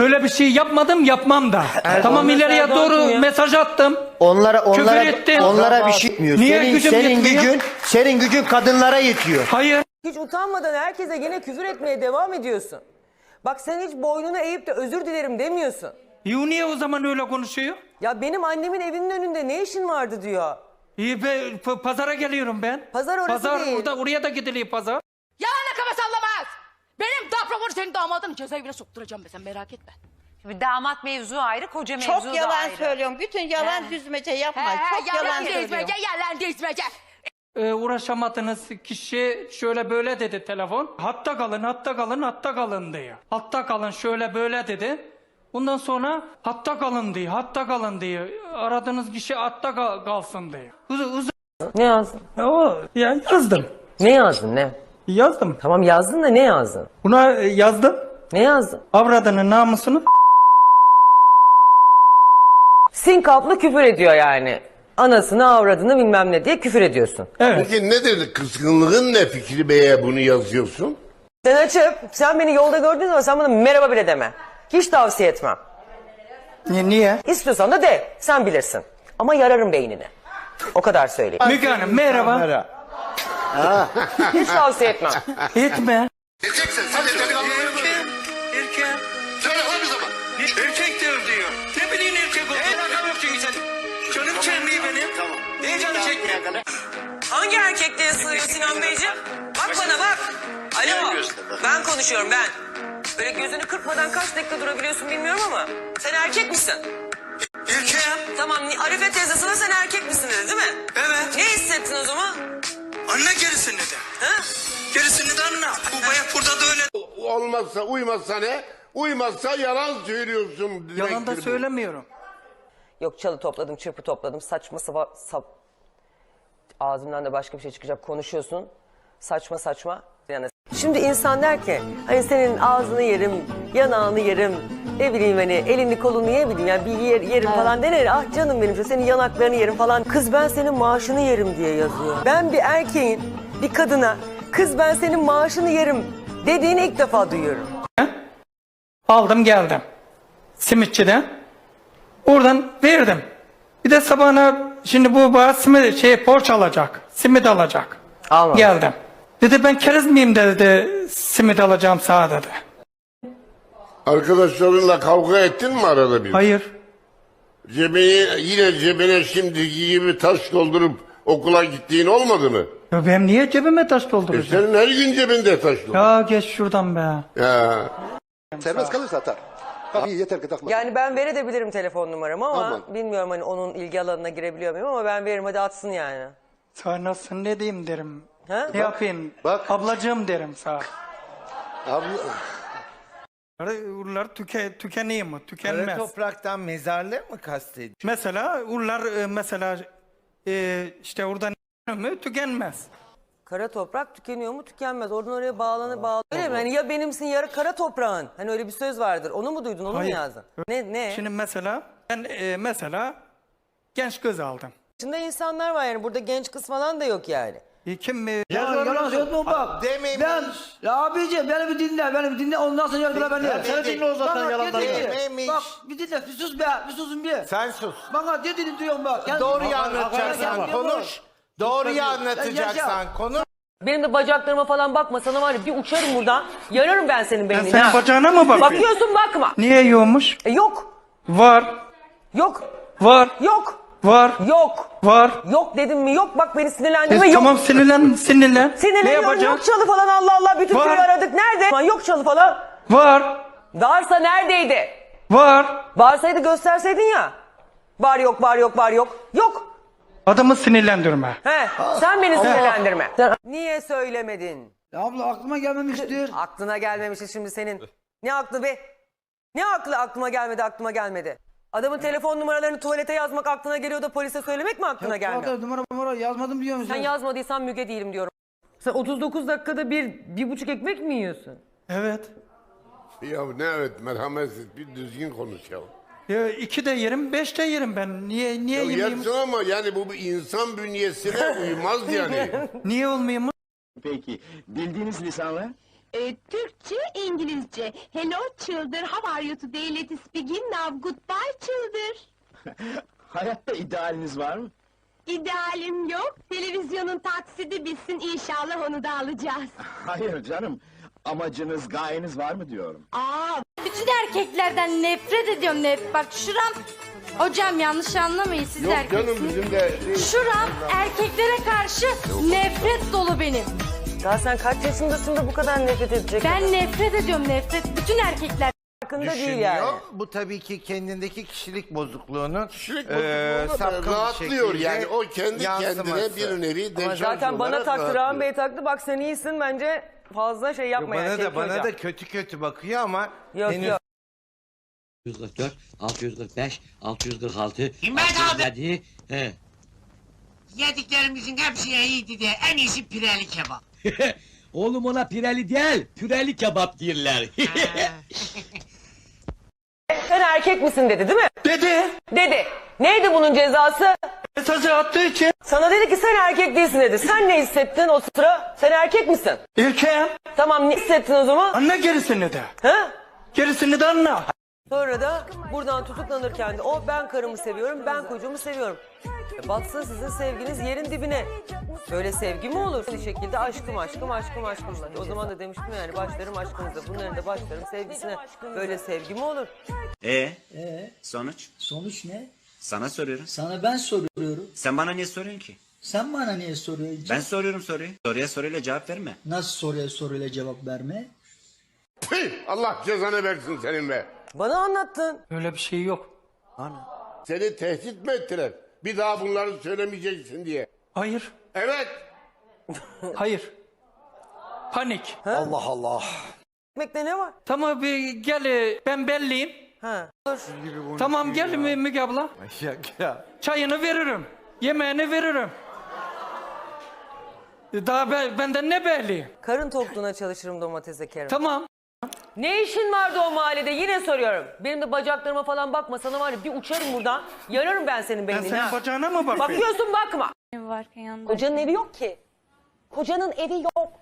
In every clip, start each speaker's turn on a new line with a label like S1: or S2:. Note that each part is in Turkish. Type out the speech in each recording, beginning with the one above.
S1: Öyle bir şey yapmadım yapmam da. tamam ileriye doğru mesaj attım.
S2: Onlara onlara
S1: ettin.
S2: onlara bir şey yetmiyor.
S1: Niye
S2: senin
S1: gücüm
S2: senin
S1: yetmiyor?
S2: gücün senin gücün kadınlara yetiyor.
S1: Hayır.
S3: Hiç utanmadan herkese yine küfür etmeye devam ediyorsun. Bak sen hiç boynunu eğip de özür dilerim demiyorsun.
S1: Yu niye o zaman öyle konuşuyor?
S3: Ya benim annemin evinin önünde ne işin vardı diyor.
S1: İyi be, pazara geliyorum ben.
S3: Pazar orası
S1: pazar
S3: değil.
S1: Orada, oraya da gidiliyor pazar.
S4: Daproporu senin damadın cezaevine sokturacağım be sen merak etme.
S5: Şimdi damat mevzu ayrı, koca mevzu
S6: Çok
S5: da
S6: yalan
S5: ayrı.
S6: söylüyorum. Bütün yalan
S5: He.
S6: düzmece yapma. Çok
S4: yalan,
S6: yalan söylüyorum.
S4: dizmece yalan dizmece.
S1: Ee, uğraşamadığınız kişi şöyle böyle dedi telefon. Hatta kalın, hatta kalın, hatta kalın diyor. Hatta kalın şöyle böyle dedi. Bundan sonra hatta kalın diyor, hatta kalın diyor. Aradığınız kişi hatta kal- kalsın diyor. Uz uz
S3: Ne yazdın?
S1: o ya yazdım.
S3: Ne yazdın ne?
S1: Yazdım.
S3: Tamam yazdın da ne yazdın?
S1: Buna e, yazdım.
S3: Ne yazdın?
S1: Avradının namusunu
S3: Sinkaplı küfür ediyor yani. Anasını avradını bilmem ne diye küfür ediyorsun.
S1: Evet.
S7: Peki nedir kızgınlığın ne Fikri Bey'e bunu yazıyorsun?
S3: Sen açıp sen beni yolda gördüğün zaman sen bana merhaba bile deme. Hiç tavsiye etmem.
S1: Ni- Niye?
S3: İstiyorsan da de sen bilirsin. Ama yararım beynini. O kadar söyleyeyim.
S1: Müge Hanım merhaba.
S3: Hiç tavsiye etmem.
S1: Etme.
S7: Erkeksin sen de
S1: Erken. Erken.
S7: Söyle lan bir zaman.
S1: Erkek diyor diyor. Ne bileyim erkek oldu. Ne alakam yok çünkü sen. Canım çekmiyor benim. Tamam. Niye canım çekmiyor?
S3: Hangi erkekliğe sığıyor Sinan Beyciğim? Bak bana bak. Alo. Ben konuşuyorum ben. Böyle gözünü kırpmadan kaç dakika durabiliyorsun bilmiyorum ama. Sen erkek misin?
S8: Erkeğim.
S3: Tamam Arife teyze sana sen erkek misin dedi değil mi?
S8: Evet.
S3: Ne hissettin o zaman?
S8: Anne gerisini de.
S3: Ha?
S8: Gerisini de anla. Bu bayak burada da öyle.
S7: Olmazsa uymazsa ne? Uymazsa yalan söylüyorsun.
S1: Yalan da
S7: demektir bu.
S1: söylemiyorum.
S3: Yok çalı topladım, çırpı topladım. Saçma sava, sap... Ağzımdan da başka bir şey çıkacak. Konuşuyorsun. Saçma saçma. Yani Şimdi insan der ki hani senin ağzını yerim, yanağını yerim, ne bileyim hani elini kolunu ye bileyim yani bir yer, yerim falan denir. Ah canım benim senin yanaklarını yerim falan. Kız ben senin maaşını yerim diye yazıyor. Ben bir erkeğin bir kadına kız ben senin maaşını yerim dediğini ilk defa duyuyorum.
S1: Aldım geldim. Simitçiden. Oradan verdim. Bir de sabahına şimdi bu bana simit, şey borç alacak. Simit alacak.
S3: Almamış.
S1: Geldim. Dedi ben keriz miyim dedi. Simit alacağım sana dedi.
S7: Arkadaşlarınla kavga ettin mi arada bir?
S1: Hayır.
S7: Cebine, yine cebine şimdiki gibi taş doldurup okula gittiğin olmadı mı?
S1: Ya ben niye cebime taş
S7: E
S1: dolduracağım?
S7: senin her gün cebinde taş doldur.
S1: Ya geç şuradan be.
S7: Ya.
S9: Serbest kalırsa atar. İyi yeter ki takma.
S3: Yani ben verebilirim telefon numaramı ama
S9: Aman.
S3: bilmiyorum hani onun ilgi alanına girebiliyor muyum ama ben veririm hadi atsın yani.
S1: Sana nasıl ne diyeyim derim.
S3: Ha?
S1: Ne yapayım?
S9: bak.
S1: Ablacığım derim sana.
S9: Abla,
S1: Urlar tüke, tükeniyor mu?
S10: Kara
S1: Tükenmez.
S10: topraktan mezarlığı mı kastediyor?
S1: Mesela urlar e, mesela e, işte orada mı tükenmez.
S3: Kara toprak tükeniyor mu tükenmez. Oradan oraya bağlanı bağlı. Öyle mi? Hani ya benimsin ya kara toprağın. Hani öyle bir söz vardır. Onu mu duydun onu
S1: Hayır.
S3: mu yazdın? Ne ne?
S1: Şimdi mesela ben e, mesela genç kız aldım.
S3: İçinde insanlar var yani burada genç kız falan da yok yani.
S1: E, kim e,
S10: yalan söyleme bak.
S9: Dememiş.
S10: Ben, ya abici beni bir dinle, beni bir dinle ondan sonra yargıla beni.
S9: Seni dinle o zaten
S10: Bak,
S9: yalandan
S10: dedi.
S9: Dememiş.
S10: Bak bir dinle, bir sus be, bir susun bir.
S9: sen sus.
S10: Bana dediğini duyuyorum bak. Gel-
S9: Doğruyu
S10: Bak,
S9: anlatacaksan
S10: bak,
S9: konuş. Doğruyu anlatacaksan konuş.
S3: Benim de bacaklarıma falan bakma sana var ya bir uçarım buradan. Yararım ben senin beynini.
S1: senin
S3: ha.
S1: bacağına mı bakıyorum?
S3: Bakıyorsun bakma.
S1: Niye yiyormuş?
S3: E, yok.
S1: Var,
S3: Yok.
S1: var,
S3: Yok.
S1: Var,
S3: Yok.
S1: var.
S3: Yok dedim mi yok bak beni
S1: E,
S3: sinirlendirme yok.
S1: tamam sinirlen, sinirlen. Ne
S3: Sinirleniyorum
S1: yapacağım?
S3: yok çalı falan Allah Allah bütün
S1: Var.
S3: köyü aradık. Nerede? Yok çalı falan.
S1: Var,
S3: Varsa neredeydi?
S1: var.
S3: Varsaydı gösterseydin ya. Var yok var yok var yok. Yok.
S1: Adamı sinirlendirme.
S3: He, sen beni sinirlendirme. Sen- Niye söylemedin?
S10: Ya abla aklıma gelmemiştir.
S3: Aklına gelmemişti şimdi senin. Ne aklı be? Ne aklı aklıma gelmedi aklıma gelmedi. Adamın telefon numaralarını tuvalete yazmak aklına geliyor da polise söylemek mi aklına gelmiyor?
S10: Zaten numara numara yazmadım diyor musun?
S3: Sen yazmadıysan Müge değilim diyorum. Sen 39 dakikada bir, bir buçuk ekmek mi yiyorsun?
S1: Evet.
S7: Ya ne evet merhametsiz bir düzgün konuş ya.
S1: Ya iki de yerim, beş de yerim ben. Niye niye
S7: Ya
S1: yemeyeyim?
S7: yersin ama yani bu bir insan bünyesine uymaz yani.
S1: Niye olmayayım?
S11: Peki bildiğiniz lisanla
S6: Ee, Türkçe, İngilizce. Hello children, how are you today? Let's begin now. Goodbye children.
S9: Hayatta idealiniz var mı?
S6: İdealim yok. Televizyonun taksidi bitsin inşallah onu da alacağız.
S9: Hayır canım. Amacınız, gayeniz var mı diyorum.
S6: Aa,
S4: Bütün erkeklerden nefret ediyorum nef. Bak şuram... Hocam yanlış anlamayın siz
S7: Yok
S4: erkeksiniz.
S7: canım bizim de...
S4: Şuram erkeklere karşı nefret dolu benim.
S3: Daha sen kaç yaşındasın da bu kadar nefret edecek?
S4: Ben nefret ediyorum nefret. Bütün erkekler.
S3: farkında değil yani.
S9: Bu tabii ki kendindeki kişilik bozukluğunun
S7: Kişilik
S9: eee,
S7: bozukluğunda da
S9: sapkın bir
S7: rahatlıyor
S9: şekilde
S7: yani. O kendi
S9: yansıması.
S7: kendine bir nevi
S3: Ama
S7: deşarj
S3: zaten bana
S7: olarak
S3: taktı,
S7: rahatlıyor.
S3: Rahmi Bey taktı. Bak sen iyisin bence fazla şey
S9: Yok,
S3: yapma
S9: bana
S3: yani.
S9: da
S3: Şevki
S9: bana
S3: Hocam.
S9: da kötü kötü bakıyor ama
S3: Yok
S9: henüz
S3: yok.
S11: 644, 645, 646,
S8: İmmet abi.
S11: 647, he.
S8: Yediklerimizin hepsi iyiydi de en iyisi pireli kebap.
S11: Oğlum ona pireli değil, püreli kebap diyorlar.
S3: Sen erkek misin dedi değil mi?
S1: Dedi.
S3: Dedi. Neydi bunun cezası?
S1: Mesajı attığı için
S3: Sana dedi ki sen erkek değilsin dedi. Sen ne hissettin o sıra? Sen erkek misin?
S1: erkeğim.
S3: Tamam ne hissettin o zaman?
S1: Anla gerisini de.
S3: Ha?
S1: Gerisini de anla.
S3: Sonra da buradan tutuklanırken de o ben karımı seviyorum, ben kocamı seviyorum. E batsın sizin sevginiz yerin dibine. Böyle sevgi mi olur? Bir şekilde aşkım aşkım aşkım aşkım. O zaman da demiştim yani başlarım aşkınıza. Bunların da başlarım sevgisine. Böyle sevgi mi olur?
S8: Ee? Sonuç?
S10: Sonuç ne?
S8: Sana soruyorum.
S10: Sana ben soruyorum.
S8: Sen bana niye soruyorsun ki?
S10: Sen bana niye soruyorsun?
S8: Ben soruyorum soruyu. Soruya soruyla cevap verme.
S10: Nasıl soruya soruyla cevap verme?
S7: Tüh, Allah cezanı versin senin be.
S3: Bana anlattın.
S1: Öyle bir şey yok.
S7: Seni tehdit mi ettiler? Bir daha bunları söylemeyeceksin diye.
S1: Hayır.
S7: Evet.
S1: Hayır. Panik.
S9: Allah Allah.
S3: Ekmekte ne var?
S1: Tamam bir gel e, ben belliyim.
S3: Ha. Dur.
S1: Tamam gel Mü- Müge abla.
S9: Ya, ya.
S1: Çayını veririm. Yemeğini veririm. Daha ben, benden ne belli?
S3: Karın tokluğuna çalışırım domatese kerim.
S1: Tamam.
S3: Ne işin vardı o mahallede yine soruyorum. Benim de bacaklarıma falan bakma sana var ya bir uçarım buradan. Yararım ben senin
S1: Ben
S3: beynini
S1: senin
S3: ha.
S1: bacağına mı bakıyorum?
S3: Bakıyorsun bakma.
S4: Varken yanında.
S3: Kocanın evi yok ki. Kocanın evi yok.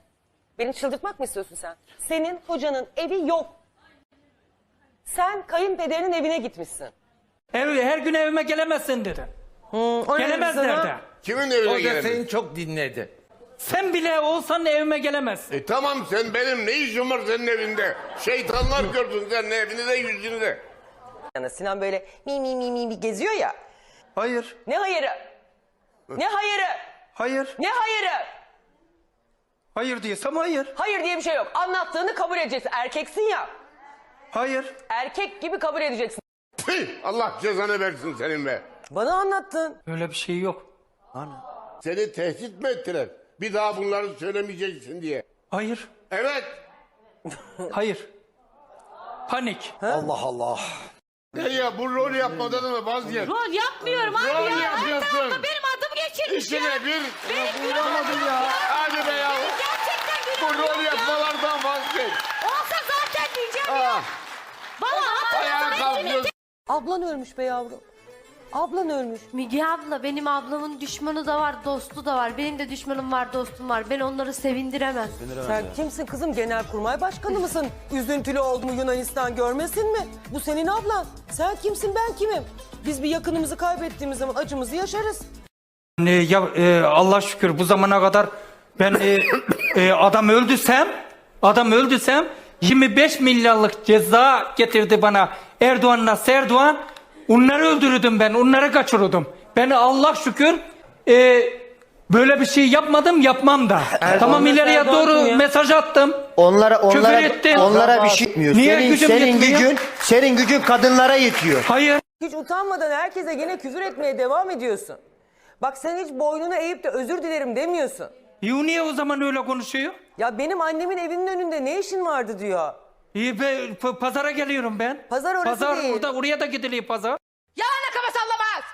S3: Beni çıldırtmak mı istiyorsun sen? Senin kocanın evi yok. Sen kayınpederinin evine gitmişsin.
S1: Ev, her gün evime gelemezsin dedi.
S3: O ne dedi
S1: Gelemezler
S3: sana?
S1: de.
S7: Kimin
S9: O
S7: evine
S9: da
S7: gelemez?
S9: seni çok dinledi.
S1: Sen bile olsan evime gelemezsin.
S7: E tamam sen benim ne işim var senin evinde? Şeytanlar gördün senin evini de yüzünü de.
S3: Yani Sinan böyle mi mi mi mi mi geziyor ya.
S1: Hayır.
S3: Ne hayırı? Ne hayırı?
S1: Hayır.
S3: Ne hayırı?
S1: Hayır diyorsam hayır.
S3: Hayır diye bir şey yok. Anlattığını kabul edeceksin. Erkeksin ya.
S1: Hayır.
S3: Erkek gibi kabul edeceksin.
S7: Tüh, Allah cezanı versin senin be.
S3: Bana anlattın.
S1: Öyle bir şey yok.
S7: Seni tehdit mi ettiler? Bir daha bunları söylemeyeceksin diye.
S1: Hayır.
S7: Evet.
S1: Hayır. Panik.
S9: Allah Allah.
S7: Ne ya bu rol yapmadan mı vazgeç?
S4: Rol yapmıyorum abi
S7: Rol
S4: ya.
S7: yapıyorsun.
S4: Benim adım geçirmiş ya.
S7: İkine bir.
S4: Benim
S7: Vuramadım ya. Hadi be ya.
S4: Gerçekten
S7: Bu
S4: günahım
S7: rol
S4: ya.
S7: yapmalardan vazgeç.
S4: Olsa zaten diyeceğim ya.
S7: Ah, ayağa kalkıyorsun.
S3: Ablan ölmüş be yavrum. Ablan ölmüş.
S6: Müge abla benim ablamın düşmanı da var, dostu da var. Benim de düşmanım var, dostum var. Ben onları sevindiremem.
S3: Sen kimsin kızım? Genelkurmay Başkanı mısın? Üzüntülü oldu mu Yunanistan görmesin mi? Bu senin ablan. Sen kimsin ben kimim? Biz bir yakınımızı kaybettiğimiz zaman acımızı yaşarız.
S1: E, ya, e, Allah şükür bu zamana kadar ben e, e, adam öldüsem adam öldüsem 25 milyarlık ceza getirdi bana Erdoğan'la Serdoğan. Onları öldürürdüm ben. Onları kaçırırdım. Ben Allah şükür e, böyle bir şey yapmadım yapmam da. tamam ileriye doğru
S3: ya?
S1: mesaj attım.
S2: Onlara
S1: Küfür
S2: onlara onlara bir şey yetmiyor.
S1: Niye
S2: senin
S1: gücüm
S2: senin
S1: yetmiyor?
S2: gücün senin gücün kadınlara yetiyor.
S1: Hayır.
S3: Hiç utanmadan herkese gene küfür etmeye devam ediyorsun. Bak sen hiç boynunu eğip de özür dilerim demiyorsun.
S1: O niye o zaman öyle konuşuyor?
S3: Ya benim annemin evinin önünde ne işin vardı diyor.
S1: İyi be, p- pazara geliyorum ben.
S3: Pazar orası
S1: Pazar
S3: değil.
S1: orada, oraya da gidiliyor pazar.
S4: Yalanla kafa sallamaz.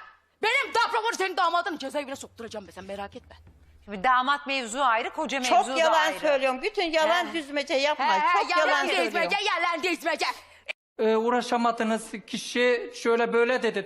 S4: Benim daproporu senin damadın cezaevine sokturacağım be sen merak etme.
S5: Şimdi damat mevzu ayrı, koca mevzu
S6: Çok
S5: da
S6: yalan
S5: ayrı.
S6: söylüyorum. Bütün yalan düzmece yapma. Çok
S4: yalan
S6: yalan söylüyorum.
S4: dizmece yalan dizmece.
S1: Ee, uğraşamadığınız kişi şöyle böyle dedi